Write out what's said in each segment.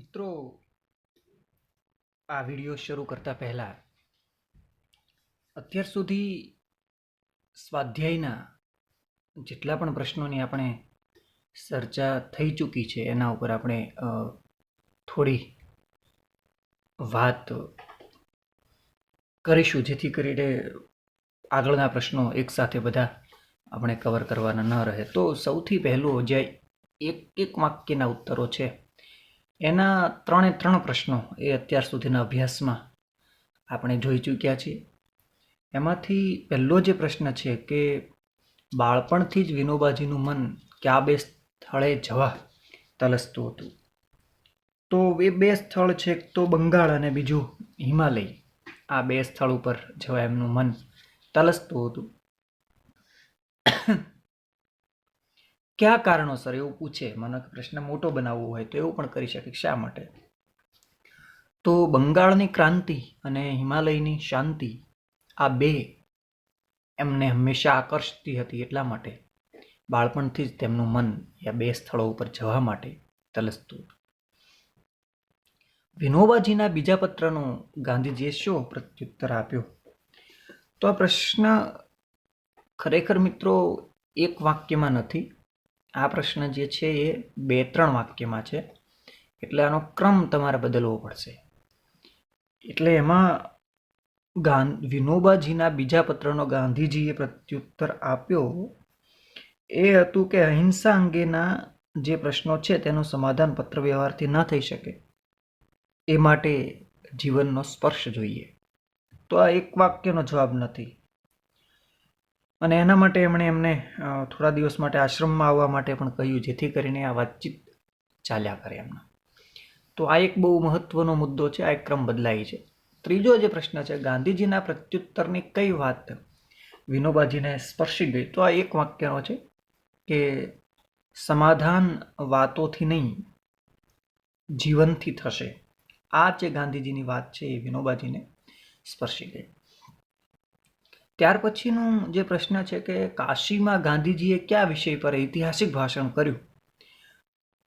મિત્રો, આ વીડિયો શરૂ કરતા પહેલાં, અત્યાર સુધી સ્વાધ્યાયના જેટલા પણ પ્રશ્નોની આપણે ચર્ચા થઈ ચૂકી છે, એના ઉપર આપણે થોડી વાત કરીશું, જેથી કરીને આગળના પ્રશ્નો એકસાથે બધા આપણે કવર કરવાના ન રહે. તો સૌથી પહેલું જે એક એક વાક્યના ઉત્તરો છે. એના ત્રણે ત્રણ પ્રશ્નો એ અત્યાર સુધીના અભ્યાસમાં આપણે જોઈ ચૂક્યા છીએ. એમાંથી પહેલો જે પ્રશ્ન છે કે બાળપણથી જ વિનોબાજીનું મન કયા બે સ્થળે જવા તલસતું હતું? તો એ બે સ્થળ છે એક તો બંગાળ અને બીજું હિમાલય. આ બે સ્થળ ઉપર જવા એમનું મન તલસતું હતું. કયા કારણોસર એવું પૂછે? મને પ્રશ્ન મોટો બનાવવો હોય તો એવું પણ કરી શકે શા માટે? તો બંગાળની ક્રાંતિ અને હિમાલયની શાંતિ આ બે એમને હંમેશા આકર્ષતી હતી એટલા માટે. બાળપણથી જ તેમનું મન આ બે સ્થળો ઉપર જવા માટે તલસતું. વિનોબાજીના બીજા પત્રનો ગાંધીજીએ શું પ્રત્યુત્તર આપ્યો? તો આ પ્રશ્ન ખરેખર મિત્રો એક વાક્યમાં નથી આ પ્રશ્ન જે છે એ બે ત્રણ વાક્યમાં છે. એટલે આનો ક્રમ તમારે બદલવો પડશે. એટલે એમાં ગાં વિનોબાજીના બીજા પત્રનો ગાંધીજીએ પ્રત્યુત્તર આપ્યો એ હતું કે અહિંસા અંગેના જે પ્રશ્નો છે તેનું સમાધાન પત્ર વ્યવહારથી ન થઈ શકે. એ માટે જીવનનો સ્પર્શ જોઈએ. તો આ એક વાક્યનો જવાબ નથી. અને એના માટે એમણે એમને થોડા દિવસ માટે આશ્રમમાં આવવા માટે પણ કહ્યું, જેથી કરીને આ વાતચીત ચાલ્યા કરે એમના. તો આ એક બહુ મહત્વનો મુદ્દો છે, આ એક ક્રમ બદલાય છે. ત્રીજો જે પ્રશ્ન છે, ગાંધીજીના પ્રત્યુત્તરની કઈ વાત વિનોબાજીને સ્પર્શી ગઈ? તો આ એક વાક્યનો છે કે, સમાધાન વાતોથી નહીં, જીવનથી થશે. આ જે ગાંધીજીની વાત છે એ વિનોબાજીને સ્પર્શી ગઈ. ત્યાર પછીનું જે પ્રશ્ન છે કે કાશીમાં ગાંધીજીએ કયા વિષય પર ઐતિહાસિક ભાષણ કર્યું?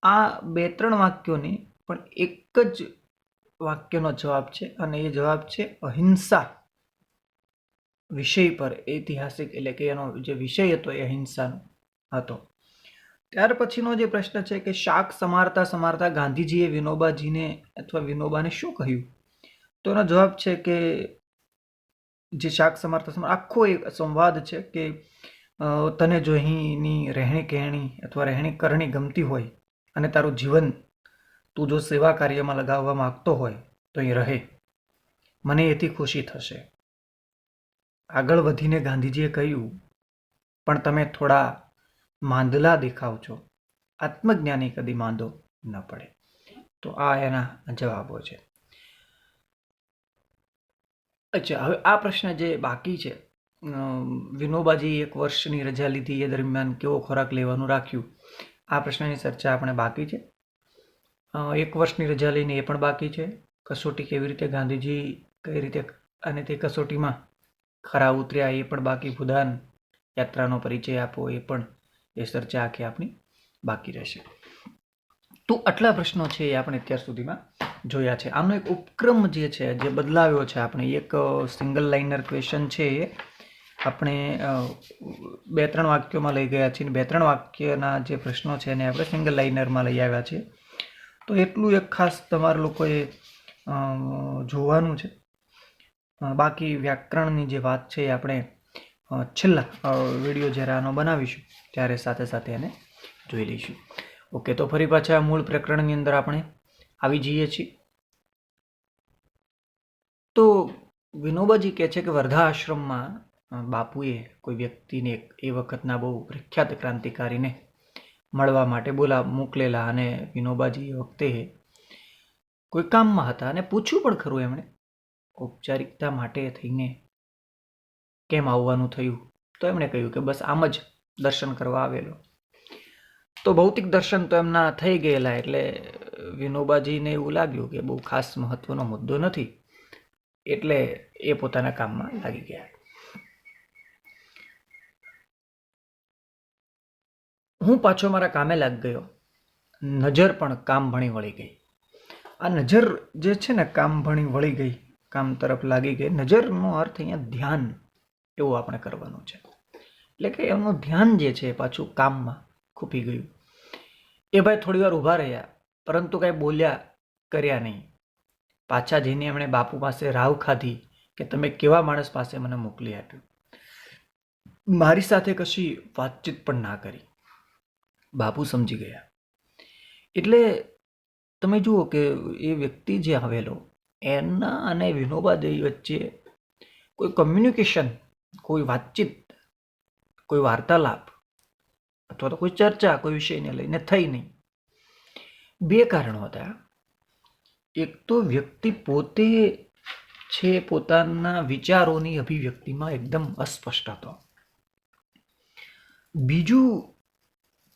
આ બે ત્રણ વાક્યોની પણ એક જ વાક્યનો જવાબ છે અને એ જવાબ છે અહિંસા વિષય પર ઐતિહાસિક એટલે કે એનો જે વિષય હતો એ અહિંસાનો હતો. ત્યાર પછીનો જે પ્રશ્ન છે કે શાક સમારતા સમારતા ગાંધીજીએ વિનોબાજીને અથવા વિનોબાને શું કહ્યું? તો એનો જવાબ છે કે જે શાક સમર્થ આખો એક સંવાદ છે કે તને જો અહીંની રહેણી કહેણી અથવા રહેણી કરણી ગમતી હોય અને તારું જીવન તું જો સેવા કાર્યમાં લગાવવા માગતો હોય તો અહીં રહે. મને એથી ખુશી થશે. આગળ વધીને ગાંધીજીએ કહ્યું, પણ તમે થોડા માંદલા દેખાવ છો. આત્મજ્ઞાની કદી માંદો ન પડે. તો આ એના જવાબો છે. અચ્છા, હવે આ પ્રશ્ન જે બાકી છે વિનોબાજી એક વર્ષની રજા લીધી, એ દરમિયાન કેવો ખોરાક લેવાનું રાખ્યું? આ પ્રશ્નની ચર્ચા આપણે બાકી છે. એક વર્ષની રજા લઈને એ પણ બાકી છે. કસોટી કેવી રીતે ગાંધીજી કઈ રીતે અને તે કસોટીમાં ખરા ઉતર્યા એ પણ બાકી, ભૂદાન યાત્રાનો પરિચય આપો, એ પણ એ ચર્ચા આખી આપણી બાકી રહેશે. તો આટલા પ્રશ્નો છે એ આપણે અત્યાર સુધીમાં જોયા છે. આનો એક ઉપક્રમ જે છે, જે બદલાવ્યો છે આપણે, એક સિંગલ લાઇનર ક્વેશ્ચન છે. એ આપણે બે, ત્રણ વાક્યોમાં લઈ ગયા છીએ. બે, ત્રણ વાક્યના જે પ્રશ્નો છે એને આપણે સિંગલ લાઇનરમાં લઈ આવ્યા છીએ. તો એટલું એક ખાસ તમારે લોકોએ જોવાનું છે. બાકી વ્યાકરણની જે વાત છે એ આપણે છેલ્લા વીડિયો જ્યારે આનો બનાવીશું, ત્યારે સાથે સાથે એને જોઈ લઈશું. ઓકે, તો ફરી પાછા મૂળ પ્રકરણની અંદર આપણે આવી જઈએ છીએ. તો વિનોબાજી કહે છે કે વર્ધા આશ્રમમાં બાપુએ કોઈ વ્યક્તિને એ વખતના બહુ પ્રખ્યાત ક્રાંતિકારીને મળવા માટે બોલા, મોકલેલા અને વિનોબાજી એ વખતે કોઈ કામમાં હતા અને પૂછ્યું પણ ખરું એમણે, ઔપચારિકતા માટે થઈને કેમ આવવાનું થયું? તો એમણે કહ્યું કે, બસ આમ જ દર્શન કરવા આવેલો. તો ભૌતિક દર્શન તો એમના થઈ ગયેલા એટલે વિનોબાજીને એવું લાગ્યું કે બહુ ખાસ મહત્વનો મુદ્દો નથી. એટલે એ પોતાના કામમાં લાગી ગયા. હું પાછો મારા કામે લાગ ગયો. નજર પણ કામ ભણી વળી ગઈ. આ નજર જે છે ને કામ ભણી વળી ગઈ, કામ તરફ લાગી ગઈ, નજરનો અર્થ અહીંયા ધ્યાન એવું આપણે કરવાનું છે. એટલે કે એમનું ધ્યાન જે છે પાછું કામમાં ખૂપી ગયું. એ ભાઈ થોડી વાર ઊભા રહ્યા, પરંતુ કાંઈ બોલ્યા કર્યા નહીં. પાછા જઈને એમણે બાપુ પાસે રાવ ખાધી કે તમે કેવા માણસ પાસે મને મોકલી આપ્યું. મારી સાથે કશી વાતચીત પણ ના કરી. બાપુ સમજી ગયા. એટલે તમે જુઓ કે એ વ્યક્તિ જે આવેલો, એના અને વિનોબાદેવી વચ્ચે કોઈ કમ્યુનિકેશન કોઈ વાતચીત, કોઈ વાર્તાલાપ અથવા તો કોઈ ચર્ચા કોઈ વિષયને લઈને થઈ નહીં. બે કારણો હતા. એક તો વ્યક્તિ પોતે છે પોતાના વિચારોની અભિવ્યક્તિમાં એકદમ અસ્પષ્ટ હતો. બીજું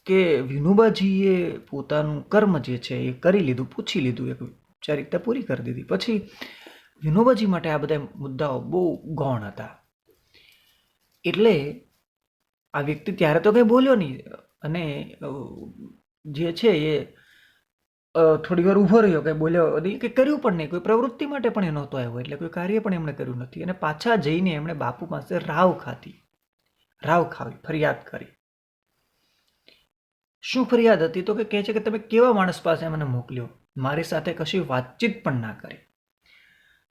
કે વિનોબાજીએ પોતાનું કર્મ જે છે એ કરી લીધું, પૂછી લીધું, એક ઔપચારિકતા પૂરી કરી દીધી. પછી વિનોબાજી માટે આ બધા મુદ્દાઓ બહુ ગૌણ હતા. એટલે આ વ્યક્તિ ત્યારે તો કંઈ બોલ્યો નહીં અને જે છે એ થોડી વાર ઊભો રહ્યો કંઈ બોલ્યો નહીં કે કર્યું પણ નહીં. કોઈ પ્રવૃત્તિ માટે પણ એ નહોતો આવ્યો, એટલે કોઈ કાર્ય પણ એમણે કર્યું નથી. અને પાછા જઈને એમણે બાપુ પાસે રાવ ખાધી. રાવ ખાવી, ફરિયાદ કરી. શું ફરિયાદ હતી? તો કે કહે છે કે તમે કેવા માણસ પાસે મને મોકલ્યો? મારી સાથે કશી વાતચીત પણ ના કરી.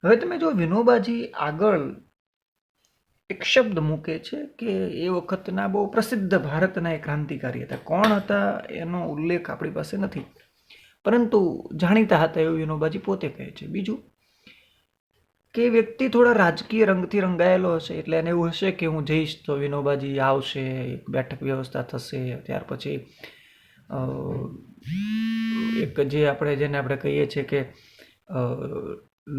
હવે તમે જો વિનોબાજી આગળ એક શબ્દ મૂકે છે કે એ વખતના બહુ પ્રસિદ્ધ ભારતના એ ક્રાંતિકારી હતા. કોણ હતા? એનો ઉલ્લેખ આપણી પાસે નથી. પરંતુ જાણીતા હતા એવું વિનોબાજી પોતે કહે છે. બીજું, કે વ્યક્તિ થોડા રાજકીય રંગથી રંગાયેલો હશે, એટલે એને એવું હશે કે હું જઈશ તો વિનોબાજી આવશે, બેઠક વ્યવસ્થા થશે, ત્યાર પછી એક જે આપણે, જેને આપણે કહીએ છીએ કે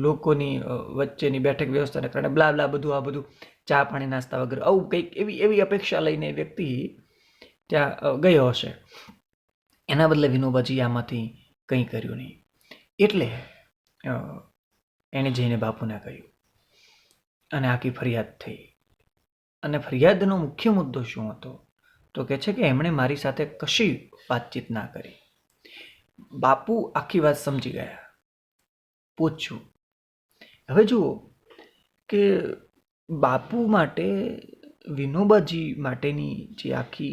લોકોની વચ્ચેની બેઠક વ્યવસ્થાને કારણે બ્લા બ્લા બધું, આ બધું, ચા પાણી, નાસ્તા વગેરે, આવું કંઈક એવી એવી અપેક્ષા લઈને વ્યક્તિ ત્યાં ગયો હશે. એના બદલે વિનોબાજી આમાંથી કંઈ કર્યું નહીં. એટલે એણે જઈને બાપુને કહ્યું, અને આખી ફરિયાદ થઈ. અને ફરિયાદનો મુખ્ય મુદ્દો શું હતો? તો કે છે કે એમણે મારી સાથે કશી વાતચીત ના કરી. બાપુ આખી વાત સમજી ગયા. પૂછ્યું, હવે જુઓ કે બાપુ માટે, વિનોબાજી માટેની જે આખી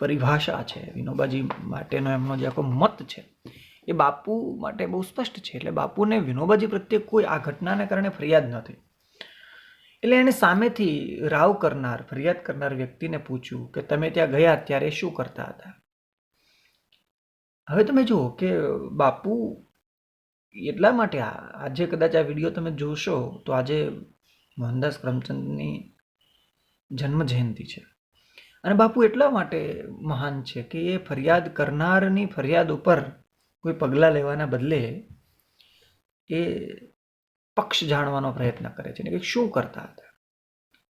પરિભાષા છે, વિનોબાજી માટેનો એમનો જે આખો મત છે, એ બાપુ માટે બહુ સ્પષ્ટ છે. એટલે બાપુને વિનોબાજી પ્રત્યે કોઈ આ ઘટનાને કારણે ફરિયાદ નથી. એટલે એણે સામેથી રાવ કરનાર, ફરિયાદ કરનાર વ્યક્તિને પૂછ્યું કે તમે ત્યાં ગયા ત્યારે શું કરતા હતા? હવે તમે જુઓ કે બાપુ એટલા માટે આજે કદાચ આ વીડિયો તમે જોશો તો આજે મોહનદાસ કરમચંદની જન્મ જયંતિ છે. અને બાપુ એટલા માટે મહાન છે કે એ ફરિયાદ કરનારની ફરિયાદ ઉપર કોઈ પગલાં લેવાના બદલે એ પક્ષ જાણવાનો પ્રયત્ન કરે છે કે શું કરતા હતા?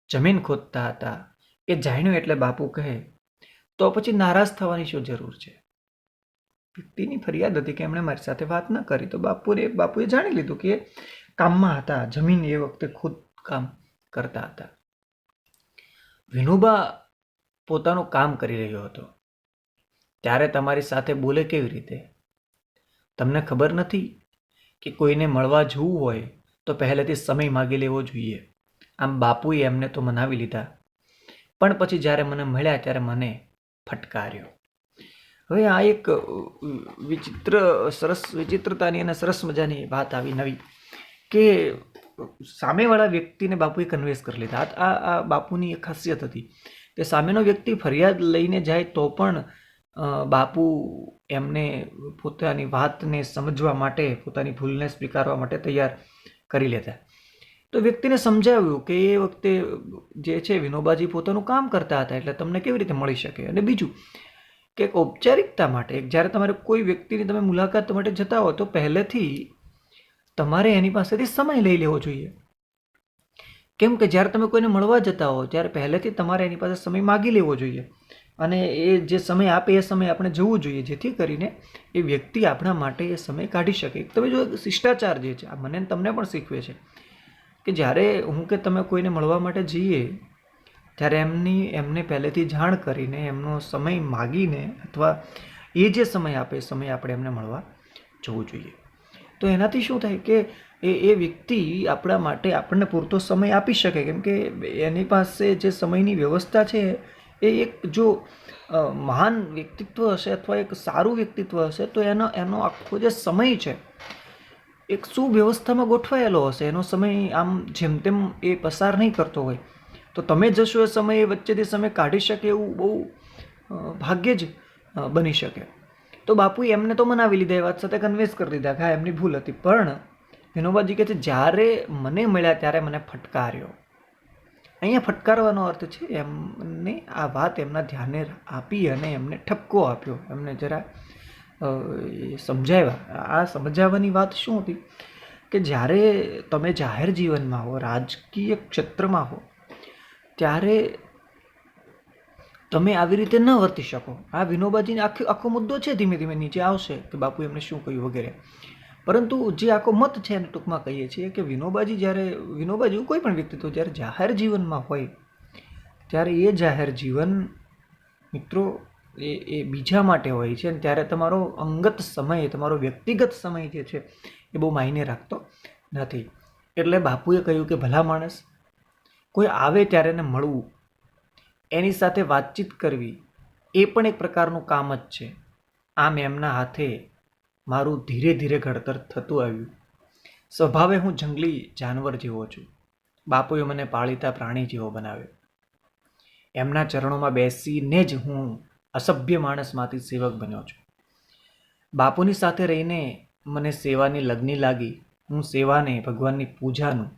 જમીન ખોદતા હતા. એ જાણ્યું એટલે બાપુ કહે, તો પછી નારાજ થવાની શું જરૂર છે? વ્યક્તિની ફરિયાદ હતી કે એમણે મારી સાથે વાત ન કરી, તો બાપુએ બાપુએ જાણી લીધું કે કામમાં હતા. જમીન એ વખતે ખુદ કામ કરતા હતા. વિનોબા પોતાનું કામ કરી રહ્યો હતો. ત્યારે તમારી સાથે બોલે કેવી રીતે? તમને ખબર નથી કે કોઈને મળવા જવું હોય તો પહેલેથી સમય માગી લેવો જોઈએ. આમ બાપુએ એમને તો મનાવી લીધા. પણ પછી જ્યારે મને મળ્યા ત્યારે મને ફટકાર્યો. હવે આ એક વિચિત્ર, સરસ વિચિત્રતાની અને સરસ મજાની વાત આવી નવી કે સામેવાળા વ્યક્તિને બાપુએ કન્વેન્સ કરી લીધા. આ આ બાપુની એક ખાસિયત હતી. કે સામેનો વ્યક્તિ ફરિયાદ લઈને જાય તો પણ બાપુ એમને પોતાની વાતને સમજવા માટે, પોતાની ભૂલને સ્વીકારવા માટે તૈયાર કરી લેતા. તો વ્યક્તિને સમજાવ્યું કે એ વખતે જે છે વિનોબાજી પોતાનું કામ કરતા હતા એટલે તમને કેવી રીતે મળી શકે? અને બીજું, કે એક ઔપચારિકતા માટે જ્યારે તમારે કોઈ વ્યક્તિની તમે મુલાકાત માટે જતા હો તો પહેલેથી તમારે એની પાસેથી સમય લઈ લેવો જોઈએ. કેમ કે જ્યારે તમે કોઈને મળવા જતા હો, ત્યારે પહેલેથી તમારે એની પાસે સમય માગી લેવો જોઈએ. અને એ જે સમય આપે, એ સમય આપણે જવું જોઈએ. જેથી કરીને એ વ્યક્તિ આપણા માટે એ સમય કાઢી શકે. તમે જો શિષ્ટાચાર જે છે, આ મને તમને પણ શીખવે છે, કે જ્યારે હું કે તમે કોઈને મળવા માટે જઈએ, ત્યારે એમની, એમને પહેલેથી જાણ કરીને, એમનો સમય માગીને અથવા એ જે સમય આપે, એ સમય આપણે એમને મળવા જવું જોઈએ. તો એનાથી શું થાય કે એ એ વ્યક્તિ આપણા માટે આપણને પૂરતો સમય આપી શકે. કેમ કે એની પાસે જે સમયની વ્યવસ્થા છે, એ એક જો મહાન વ્યક્તિત્વ હશે અથવા એક સારું વ્યક્તિત્વ હશે, તો એનો એનો આખો જે સમય છે, એક સુવ્યવસ્થામાં ગોઠવાયેલો હશે. એનો સમય આમ જેમ તેમ એ પસાર નહીં કરતો હોય. તો તમે જશો એ સમયે વચ્ચેથી સમય કાઢી શકે એવું બહુ ભાગ્યે જ બની શકે. તો બાપુએ એમને તો મનાવી લીધા, એ વાત સાથે કન્વિન્સ કરી દીધા કે હા, એમની ભૂલ હતી. પણ વિનોબાજી કહે છે, જ્યારે મને મળ્યા ત્યારે મને ફટકાર્યો. અહીંયા ફટકારવાનો અર્થ છે, એમને આ વાત એમના ધ્યાને આપી અને એમને ઠપકો આપ્યો. એમને જરા સમજાવ્યા. આ સમજાવવાની વાત શું હતી? કે જ્યારે તમે જાહેર જીવનમાં હો, રાજકીય ક્ષેત્રમાં હો, ત્યારે તમે આવી રીતે ન વર્તી શકો. આ વિનોબાજીને આખો આખો મુદ્દો છે ધીમે ધીમે નીચે આવશે કે બાપુ એમને શું કહ્યું વગેરે. પરંતુ જે આખો મત છે એને ટૂંકમાં કહીએ છીએ કે વિનોબાજી જ્યારે, વિનોબાજી કોઈ પણ વ્યક્તિત્વ જ્યારે જાહેર જીવનમાં હોય, ત્યારે એ જાહેર જીવન મિત્રો એ એ બીજા માટે હોય છે અને ત્યારે તમારો અંગત સમય, તમારો વ્યક્તિગત સમય જે છે એ બહુ માયને રાખતો નથી. એટલે બાપુએ કહ્યું કે ભલા માણસ, કોઈ આવે ત્યારે એને મળવું, એની સાથે વાતચીત કરવી, એ પણ એક પ્રકારનું કામ જ છે. આમ એમના હાથે મારું ધીરે ધીરે ઘડતર થતું આવ્યું. સ્વભાવે હું જંગલી જાનવર જેવો છું. બાપુએ મને પાળીતા પ્રાણી જેવો બનાવ્યો. એમના ચરણોમાં બેસીને જ હું અસભ્ય માણસમાંથી સેવક બન્યો છું. બાપુની સાથે રહીને મને સેવાની લગ્ની લાગી. હું સેવાને, ભગવાનની પૂજાનું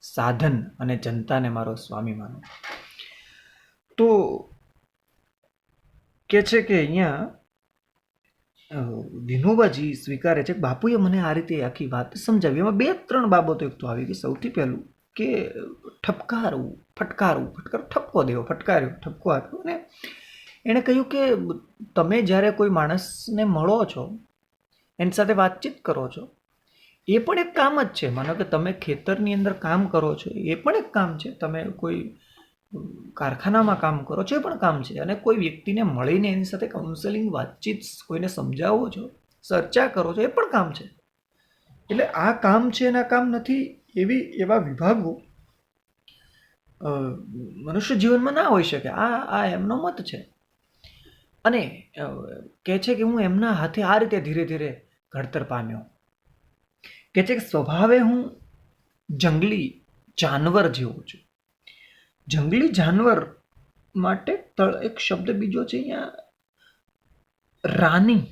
સાધન અને જનતાને મારો સ્વામી માનું. તો કે છે કે અહીંયા વિનોબાજી સ્વીકારે છે કે બાપુએ મને આ રીતે આખી વાત સમજાવી. એમાં બે ત્રણ બાબતો એક તો આવી ગઈ. સૌથી પહેલું કે ઠપકારવું, ફટકારવું, ફટકાર, ઠપકો દેવો, ફટકાર્યો, ઠપકો આપ્યો. અને એણે કહ્યું કે તમે જ્યારે કોઈ માણસને મળો છો, એની સાથે વાતચીત કરો છો, એ પણ એક કામ જ છે. માનો કે તમે ખેતરની અંદર કામ કરો છો, એ પણ એક કામ છે. તમે કોઈ કારખાનામાં કામ કરો છો એ પણ કામ છે, અને કોઈ વ્યક્તિને મળીને એની સાથે કાઉન્સેલિંગ વાતચીત કોઈને સમજાવો છો, ચર્ચા કરો છો, એ પણ કામ છે. એટલે આ કામ છે આ કામ નથી એવી એવા વિભાગો મનુષ્ય જીવનમાં ના હોઈ શકે. આ આ એમનો મત છે. અને કહે છે કે હું એમના હાથે આ રીતે ધીરે ધીરે ઘડતર પામ્યો. કહે છે કે સ્વભાવે હું જંગલી જાનવર જેવો છું. જંગલી જાનવર માટે તળ એક શબ્દ બીજો છે અહીંયા. રાની.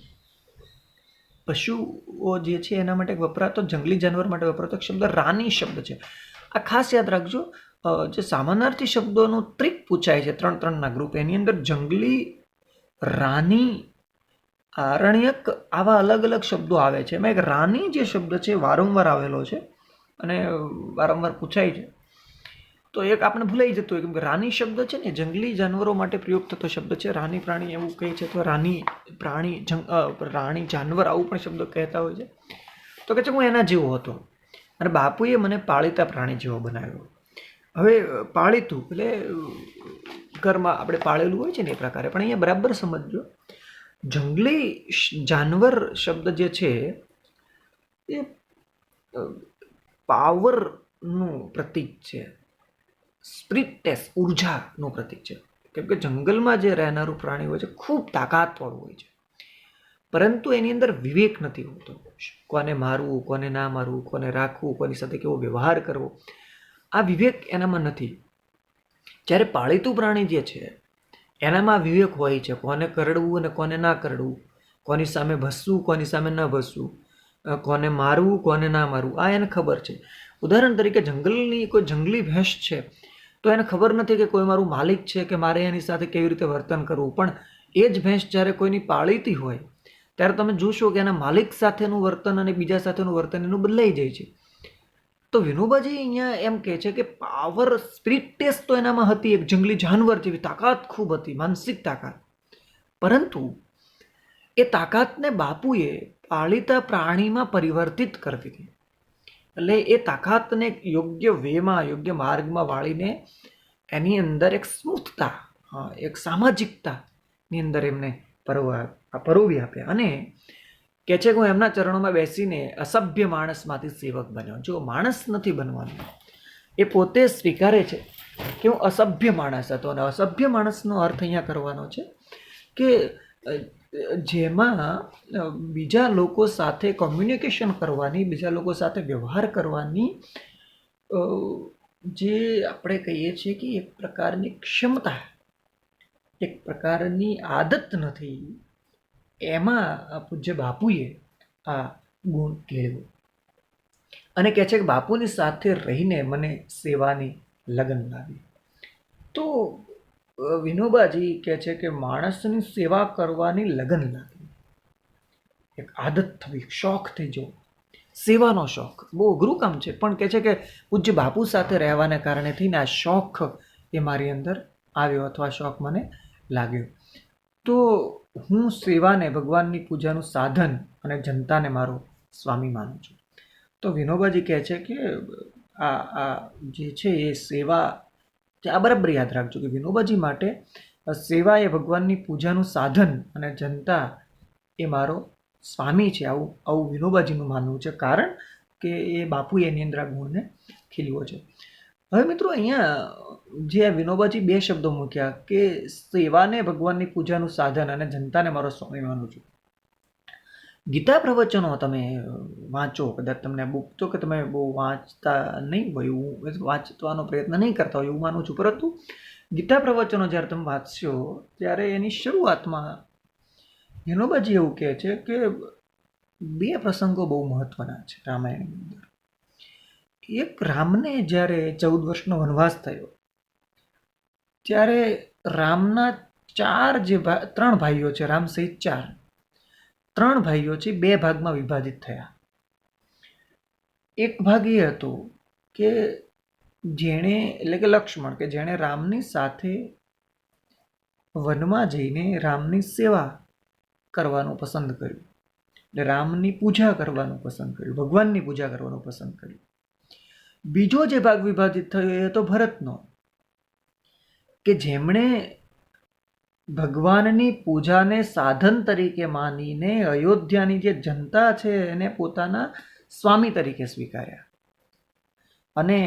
પશુઓ જે છે એના માટે વપરાતો, જંગલી જાનવર માટે વપરાતો એક શબ્દ રાની શબ્દ છે. આ ખાસ યાદ રાખજો જે સામાનાર્થી શબ્દોનું ત્રિક પૂછાય છે ત્રણ ત્રણના ગ્રુપ એની અંદર જંગલી રાની, આરણ્યક આવા અલગ અલગ શબ્દો આવે છે. એમાં એક રાની જે શબ્દ છે વારંવાર આવેલો છે અને વારંવાર પૂછાય છે. તો એક આપણે ભૂલાઈ જતું હોય કે રાની શબ્દ છે ને, જંગલી જાનવરો માટે પ્રયોગ થતો શબ્દ છે. રાની પ્રાણી એવું કહે છે તો રાની પ્રાણી રાણી જાનવર આવું પણ શબ્દ કહેતા હોય છે. તો કે છે હું એના જેવો હતો. અને બાપુએ મને પાળીતા પ્રાણી જેવો બનાવ્યો. હવે પાળીતું એટલે ઘરમાં આપણે પાળેલું હોય છે ને એ પ્રકારે, પણ અહીંયા બરાબર સમજજો. જંગલી જાનવર શબ્દ જે છે, એ પાવરનું પ્રતીક છે. સ્પ્રિટનેસ ઉર્જાનું પ્રતીક છે. કેમ કે જંગલમાં જે રહેનારું પ્રાણી હોય છે, ખૂબ તાકાતવાળું હોય છે. પરંતુ એની અંદર વિવેક નથી હોતો. કોને મારવું, કોને ના મારવું, કોને રાખવું, કોની સાથે કેવો વ્યવહાર કરવો, આ વિવેક એનામાં નથી. જ્યારે પાળીતું પ્રાણી જે છે, એનામાં વિવેક હોય છે, કોને કરડવું અને કોને ના કરડવું, કોની સામે ભસવું, કોની સામે ન ભસવું કોને મારવું, કોને ના મારવું, આ એને ખબર છે. ઉદાહરણ તરીકે જંગલની કોઈ જંગલી ભેંસ છે તો એને ખબર નથી કે કોઈ મારું માલિક છે કે મારે એની સાથે કેવી રીતે વર્તન કરવું. પણ એ જ ભેંસ જ્યારે કોઈની પાળીતી હોય, ત્યારે તમે જોશો કે એના માલિક સાથેનું વર્તન અને બીજા સાથેનું વર્તન એનું બદલાઈ જાય છે. તો વિનોબાજી અહીંયા એમ કહે છે કે પાવર સ્પિરિટ ટેસ્ટ તો એનામાં હતી, એક જંગલી જાનવર જેવી તાકાત ખૂબ હતી, માનસિક તાકાત. પરંતુ એ તાકાતને બાપુએ પાળીતા પ્રાણીમાં પરિવર્તિત કરી દીધી. એટલે એ તાકાતને યોગ્ય વેમાં, યોગ્ય માર્ગમાં વાળીને એની અંદર એક સ્મૂથતા એક સામાજિકતાની અંદર એમને પરવા, પરોવી આપ્યા અને કે છે કે હું એમના ચરણોમાં બેસીને અસભ્ય માણસમાંથી સેવક બન્યો. જો માણસ નથી બનવાનો, એ પોતે સ્વીકારે છે કે હું અસભ્ય માણસ હતો. અને અસભ્ય માણસનો અર્થ અહીંયા કરવાનો છે કે જેમાં બીજા લોકો સાથે કોમ્યુનિકેશન કરવાની, બીજા લોકો સાથે વ્યવહાર કરવાની જે આપણે કહીએ છીએ કે એક પ્રકારની ક્ષમતા, એક પ્રકારની આદત નથી. એમાં પૂજ્ય બાપુએ આ ગુણ કેળવ્યો. અને કહે છે કે બાપુની સાથે રહીને મને સેવાની લગન લાવી તો વિનોબાજી કહે છે કે માણસની સેવા કરવાની લગન લાગવી એક આદત થવી શોખ થઈ જવો. સેવાનો શોખ. બહુ અઘરું કામ છે, પણ કહે છે કે પૂજ્ય બાપુ સાથે રહેવાને કારણે થઈને આ શોખ એ મારી અંદર આવ્યો અથવા શોખ મને લાગ્યો. તો હું સેવાને, ભગવાનની પૂજાનું સાધન અને જનતાને મારો સ્વામી માનું છું. તો વિનોબાજી કહે છે કે આ આ જે છે એ સેવા આ બરાબર યાદ રાખજો કે વિનોબાજી માટે સેવા એ ભગવાનની પૂજાનું સાધન અને જનતા એ મારો સ્વામી છે. આવું આવું વિનોબાજીનું માનવું છે. કારણ કે એ બાપુએ એની અંદર આ ગુણને ખીલ્યો છે. હવે મિત્રો અહીંયા, જે વિનોબાજી બે શબ્દો મૂક્યા કે સેવાને ભગવાનની પૂજાનું સાધન અને જનતાને મારો સ્વામી માનું છું. ગીતા પ્રવચનો તમે વાંચો, કદાચ તમને બુક તો કે તમે બહુ વાંચતા નહીં હોય, એવું વાંચવાનો પ્રયત્ન નહીં કરતા હોય, એવું માનું છું. પરંતુ ગીતા પ્રવચનો જ્યારે તમે વાંચશો, ત્યારે એની શરૂઆતમાં વિનોબાજી એવું કહે છે કે બે પ્રસંગો બહુ મહત્વના છે રામાયણની અંદર. એક રામને જ્યારે ચૌદ વર્ષનો વનવાસ થયો, ત્યારે રામના ચાર જે ત્રણ ભાઈઓ છે, રામ સહિત ચાર ત્રણ ભાઈઓ છે, બે ભાગમાં વિભાજિત થયા. એક ભાગ એ હતો કે જેણે, એટલે કે લક્ષ્મણ, કે જેણે રામની સાથે વનમાં જઈને રામની સેવા કરવાનું પસંદ કર્યું. એટલે રામની પૂજા કરવાનું પસંદ કર્યું, ભગવાનની પૂજા કરવાનું પસંદ કર્યું. બીજો જે ભાગ વિભાજિત થયો એ હતો ભરતનો, કે જેમણે ભગવાનની પૂજાને સાધન તરીકે માનીને અયોધ્યાની જે જનતા છે એને પોતાના સ્વામી તરીકે સ્વીકાર્યા. અને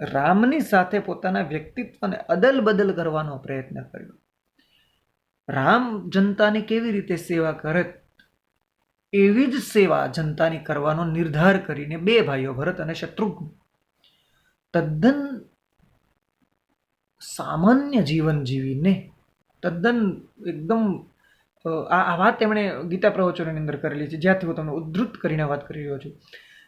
રામની સાથે પોતાના વ્યક્તિત્વને અદલ બદલ કરવાનો પ્રયત્ન કર્યો. રામ જનતાની કેવી રીતે સેવા કરે એવી જ સેવા જનતાની કરવાનો નિર્ધાર કરીને બે ભાઈઓ ભરત અને શત્રુઘ્ન. તદ્દન સામાન્ય જીવન જીવીને તદ્દન એકદમ આ વાત તેમણે ગીતા પ્રવચનોની અંદર કરેલી છે. જ્યાંથી હું તમને ઉદ્ધૃત કરીને વાત કરી રહ્યો છું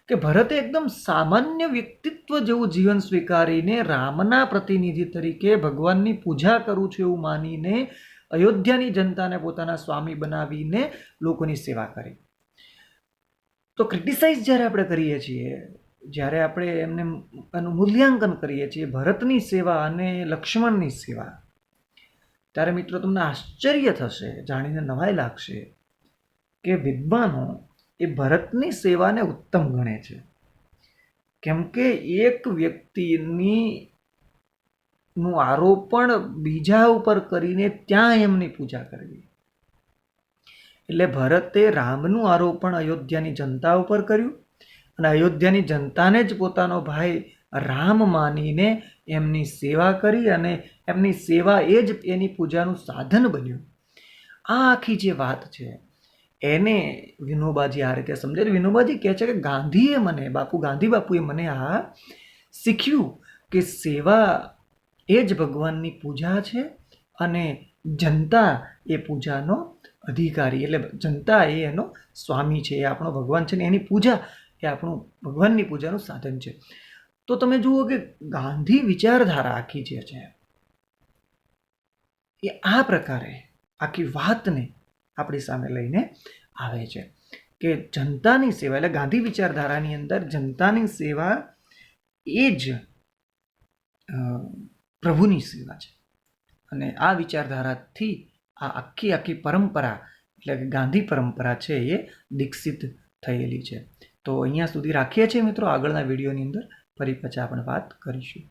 કે ભરતે એકદમ સામાન્ય વ્યક્તિત્વ જેવું જીવન સ્વીકારીને રામના પ્રતિનિધિ તરીકે ભગવાનની પૂજા કરું છું એવું માનીને અયોધ્યાની જનતાને પોતાના સ્વામી બનાવીને લોકોની સેવા કરી. તો ક્રિટિસાઇઝ જ્યારે આપણે કરીએ છીએ, જ્યારે આપણે એમને એનું મૂલ્યાંકન કરીએ છીએ, ભરતની સેવા અને લક્ષ્મણની સેવા ત્યારે મિત્રો તમને આશ્ચર્ય થશે, જાણીને નવાઈ લાગશે કે વિદ્વાનો એ ભરતની સેવાને ઉત્તમ ગણે છે. કેમ કે એક વ્યક્તિની નું આરોપણ બીજા ઉપર કરીને ત્યાં એમની પૂજા કરવી. એટલે ભરતે રામનું આરોપણ અયોધ્યાની જનતા ઉપર કર્યું અને અયોધ્યાની જનતાને જ પોતાનો ભાઈ રામ માનીને એમની સેવા કરી અને એમની સેવા એ જ એની પૂજાનું સાધન બન્યું. આ આખી જે વાત છે, એને વિનોબાજી આ રીતે સમજે. વિનોબાજી કહે છે કે ગાંધીએ મને, બાપુ, ગાંધી બાપુએ મને આ શીખ્યું કે સેવા એ જ ભગવાનની પૂજા છે અને જનતા એ પૂજાનો અધિકારી, એટલે જનતા એ એનો સ્વામી છે, એ આપણો ભગવાન છે ને એની પૂજા એ આપણું ભગવાનની પૂજાનું સાધન છે. તો તમે જુઓ કે ગાંધી વિચારધારા આખી જે છે, એ આ પ્રકારે આખી વાતને આપણી સામે લઈને આવે છે કે જનતાની સેવા, એટલે ગાંધી વિચારધારાની અંદર જનતાની સેવા એ જ પ્રભુની સેવા છે. અને આ વિચારધારાથી આ આખી આખી પરંપરા, એટલે કે ગાંધી પરંપરા છે એ દીક્ષિત થયેલી છે. તો અહીંયા સુધી રાખીએ છીએ મિત્રો આગળના વિડીયોની અંદર. ફરી પછી આપણે વાત કરીશું.